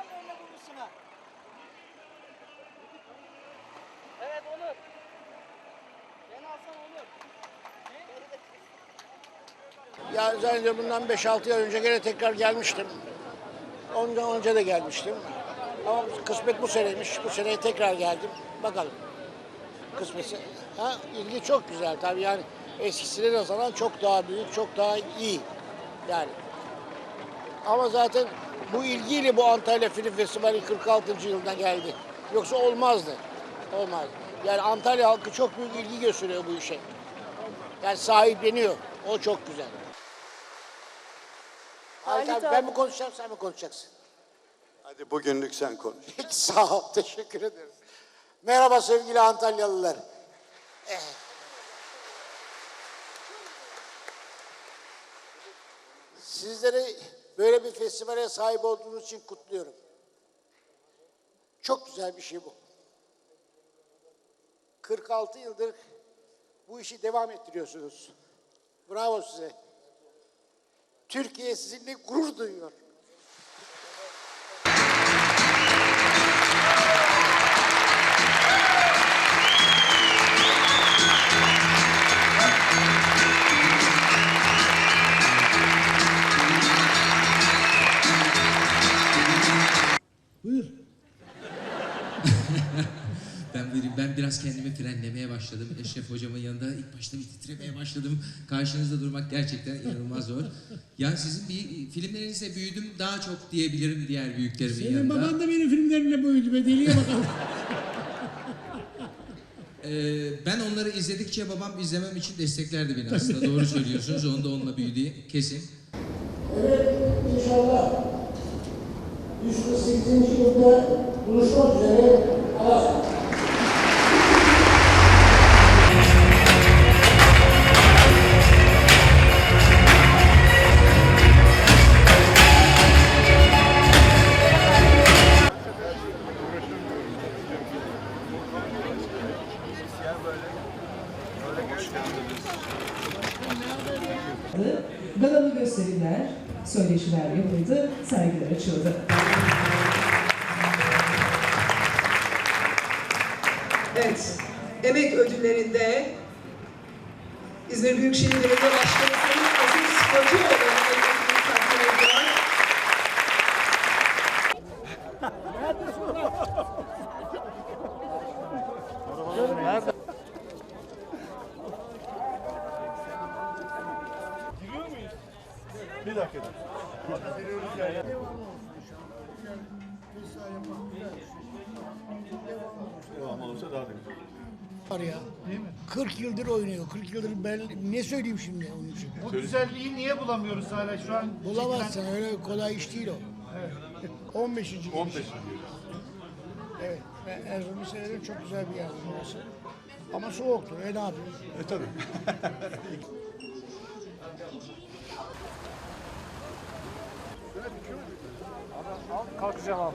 Tam böyle vuruşuna. Evet Onur. Ben alsam Onur. Ya zannediyorum bundan 5-6 yıl önce gene tekrar gelmiştim. Ondan önce de gelmiştim. Ama kısmet bu seneymiş. Bu seneye tekrar geldim. Bakalım. Kısmetse. Ha, ilgi çok güzel tabii yani eskisine nazaran çok daha büyük, çok daha iyi. Yani ama zaten bu ilgiyle bu Antalya Film Festivali 46. yılına geldi. Yoksa olmazdı. Olmaz. Yani Antalya halkı çok büyük ilgi gösteriyor bu işe. Yani sahipleniyor. O çok güzel. Halit Halit abi, ben abi. mi konuşacağım sen mi konuşacaksın? Hadi bugünlük sen konuş. Sağ ol. Teşekkür ederim. Merhaba sevgili Antalyalılar. Eh. Sizleri böyle bir festivale sahip olduğunuz için kutluyorum. Çok güzel bir şey bu. 46 yıldır bu işi devam ettiriyorsunuz. Bravo size. Türkiye sizinle gurur duyuyor. Ben ben biraz kendimi frenlemeye başladım. Eşref hocamın yanında ilk başta bir titremeye başladım. Karşınızda durmak gerçekten inanılmaz zor. Ya sizin bir filmlerinizle büyüdüm daha çok diyebilirim diğer büyüklerimin Senin yanında. baban da benim filmlerimle büyüdü be deliye bakalım. Ee, ben onları izledikçe babam izlemem için desteklerdi beni aslında. Doğru söylüyorsunuz. Onu da onunla büyüdü kesin. Evet, inşallah 148. yılda buluşmak üzere. Allah'a Galalı gösteriler, söyleşiler yapıldı, sergiler açıldı. Evet, emek ödüllerinde İzmir Büyükşehir Belediye Başkanı Sayın Aziz Sporcuoğlu Bir dakika. Devam olursa daha da güzel. var ya. 40 yıldır oynuyor. 40 yıldır ben ne söyleyeyim şimdi onun için? Bu güzelliği niye bulamıyoruz hala şu an? Bulamazsın öyle kolay iş değil o. 15. giriş. 15. Evet. Ben Erzurum'u severim. Çok güzel bir yer burası. Ama soğuktur. E ne yapayım? E tabii. Geraldo.